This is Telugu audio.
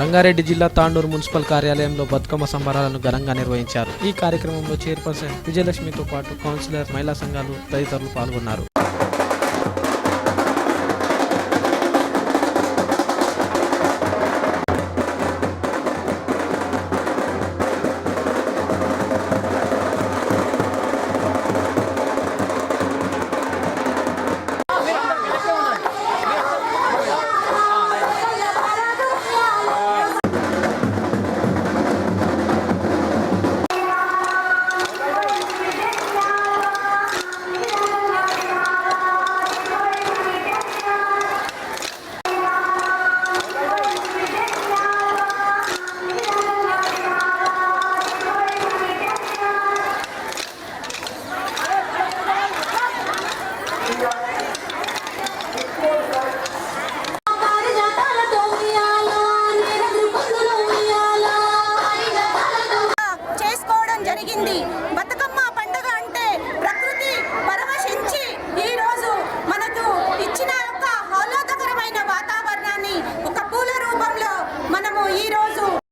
రంగారెడ్డి జిల్లా తాండూరు మున్సిపల్ కార్యాలయంలో బతుకమ్మ సంబరాలను ఘనంగా నిర్వహించారు. ఈ కార్యక్రమంలో చైర్పర్సన్ విజయలక్ష్మితో పాటు కౌన్సిలర్ మహిళా సంఘాలు తదితరులు పాల్గొన్నారు. ಭತ್ತ